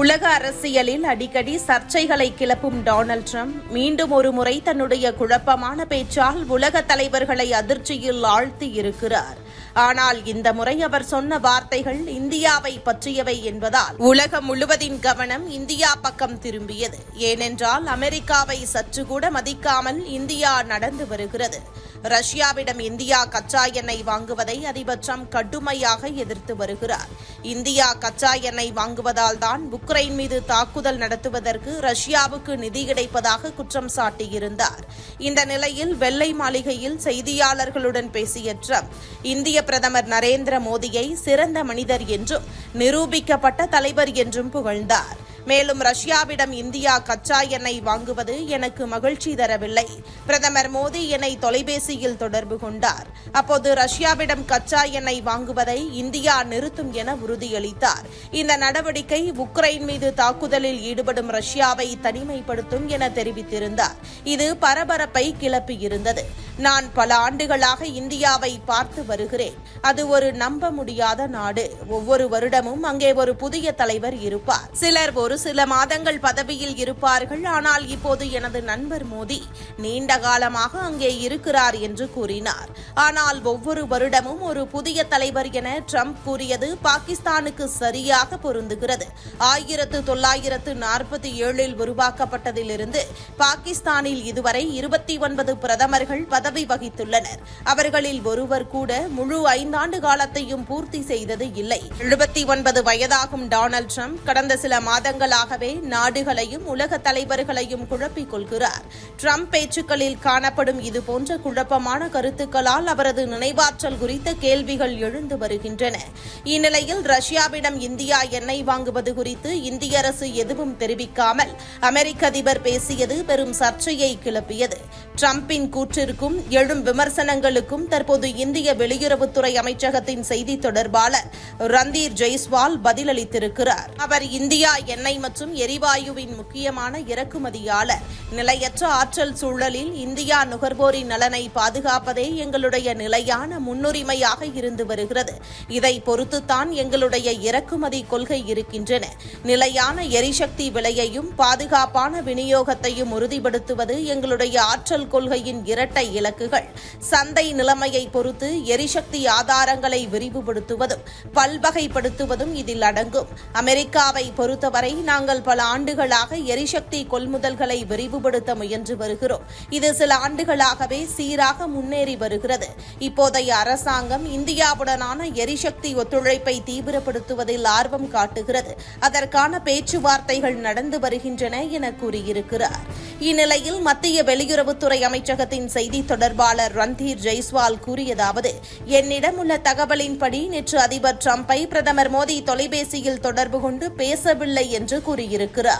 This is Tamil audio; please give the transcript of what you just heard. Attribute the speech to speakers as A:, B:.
A: உலக அரசியலில் அடிக்கடி சர்ச்சைகளை கிளப்பும் டொனால்ட் ட்ரம்ப் மீண்டும் ஒரு முறை தன்னுடைய குழப்பமான பேச்சால் உலக தலைவர்களை அதிர்ச்சியில் ஆழ்த்தி இருக்கிறார். ஆனால் இந்த முறை அவர் சொன்ன வார்த்தைகள் இந்தியாவை பற்றியவை என்பதால் உலகம் முழுவதின் கவனம் இந்தியா பக்கம் திரும்பியது. ஏனென்றால் அமெரிக்காவை சற்று கூட மதிக்காமல் இந்தியா நடந்து வருகிறது. ரஷ்யாவிடம் இந்தியா கச்சா எண்ணெய் வாங்குவதை அதிபர் ட்ரம்ப் கடுமையாக எதிர்த்து வருகிறார். இந்தியா கச்சா எண்ணெய் வாங்குவதால் தான் உக்ரைன் மீது தாக்குதல் நடத்துவதற்கு ரஷ்யாவுக்கு நிதி கிடைப்பதாக குற்றம் சாட்டியிருந்தார். இந்த நிலையில் வெள்ளை மாளிகையில் செய்தியாளர்களுடன் பேசிய ட்ரம்ப் இந்திய பிரதமர் நரேந்திர மோடியை சிறந்த மனிதர் என்றும் நிரூபிக்கப்பட்ட தலைவர் என்றும் புகழ்ந்தார். மேலும் ரஷ்யாவிடம் இந்தியா கச்சா எண்ணெய் வாங்குவது எனக்கு மகிழ்ச்சி தரவில்லை. பிரதமர் மோடி என்னை தொலைபேசியில் தொடர்பு கொண்டார். அப்போது ரஷ்யாவிடம் கச்சா எண்ணெய் வாங்குவதை இந்தியா நிறுத்தும் என உறுதியளித்தார். இந்த நடவடிக்கை உக்ரைன் மீது தாக்குதலில் ஈடுபடும் ரஷ்யாவை தனிமைப்படுத்தும் என தெரிவித்திருந்தார். இது பரபரப்பை கிளப்பியிருந்தது. நான் பல ஆண்டுகளாக இந்தியாவை பார்த்து வருகிறேன். அது ஒரு நம்ப முடியாத நாடு. ஒவ்வொரு வருடமும் அங்கே ஒரு புதிய தலைவர் இருப்பார். சிலர் ஒரு சில மாதங்கள் பதவியில் இருப்பார்கள். ஆனால் இப்போது எனது நண்பர் மோடி நீண்ட காலமாக அங்கே இருக்கிறார் என்று கூறினார். ஆனால் ஒவ்வொரு வருடமும் ஒரு புதிய தலைவர் என ட்ரம்ப் கூறியது பாகிஸ்தானுக்கு சரியாக பொருந்துகிறது. ஆயிரத்து தொள்ளாயிரத்து நாற்பத்தி ஏழில் உருவாக்கப்பட்டதிலிருந்து பாகிஸ்தானில் இதுவரை இருபத்தி ஒன்பது பிரதமர்கள் பதவி பதவி வகித்துள்ளனர். அவர்களில் ஒருவர் கூட முழு ஐந்தாண்டு காலத்தையும் பூர்த்தி செய்தது இல்லை. எழுபத்தி ஒன்பது வயதாகும் டொனால்ட் ட்ரம்ப் கடந்த சில மாதங்களாகவே நாடுகளையும் உலக தலைவர்களையும் குழப்பிக் கொள்கிறார். ட்ரம்ப் பேச்சுக்களில் காணப்படும் இதுபோன்ற குழப்பமான கருத்துக்களால் அவரது நினைவாற்றல் குறித்த கேள்விகள் எழுந்து வருகின்றன. இந்நிலையில் ரஷ்யாவிடம் இந்தியா எண்ணெய் வாங்குவது குறித்து இந்திய அரசு எதுவும் தெரிவிக்காமல் அமெரிக்க அதிபர் பேசியது பெரும் சர்ச்சையை கிளப்பியது. ட்ரம்பின் கூற்றிற்கும் எழும் விமர்சனங்களுக்கும் தற்போது இந்திய வெளியுறவுத்துறை அமைச்சகத்தின் செய்தி தொடர்பாளர் ரந்தீர் ஜெய்ஸ்வால் பதிலளித்திருக்கிறார். அவர் இந்தியா எண்ணெய் மற்றும் எரிவாயுவின் முக்கியமான இறக்குமதியாளர். நிலையற்ற ஆற்றல் சூழலில் இந்தியா நுகர்வோரின் நலனை பாதுகாப்பதே எங்களுடைய நிலையான முன்னுரிமையாக இருந்து வருகிறது. இதை பொறுத்துத்தான் எங்களுடைய இறக்குமதி கொள்கை இருக்கின்றன. நிலையான எரிசக்தி விலையையும் பாதுகாப்பான விநியோகத்தையும் உறுதிப்படுத்துவது எங்களுடைய ஆற்றல் கொள்கையின் இரட்டை இலக்குகள். சந்தை நிலைமையை பொறுத்து எரிசக்தி ஆதாரங்களை விரிவுபடுத்துவதும் பல்வகைப்படுத்துவதும் இதில் அடங்கும். அமெரிக்காவை பொறுத்தவரை நாங்கள் பல ஆண்டுகளாக எரிசக்தி கொள்முதல்களை விரிவுபடுத்த முயன்று வருகிறோம். இது சில ஆண்டுகளாகவே சீராக முன்னேறி வருகிறது. இப்போதைய அரசாங்கம் இந்தியாவுடனான எரிசக்தி ஒத்துழைப்பை தீவிரப்படுத்துவதில் ஆர்வம் காட்டுகிறது. அதற்கான பேச்சுவார்த்தைகள் நடந்து வருகின்றன என கூறியிருக்கிறார். இந்நிலையில் மத்திய வெளியுறவுத்துறை அமைச்சகத்தின் செய்தி தொடர்பாளர் ரந்தீர் ஜெய்ஸ்வால் கூறியதாவது என்னிடம் உள்ள தகவலின்படி நேற்று அதிபர் டிரம்பை பிரதமர் மோடி தொலைபேசியில் தொடர்பு கொண்டு பேசவில்லை என்று கூறியிருக்கிறார்.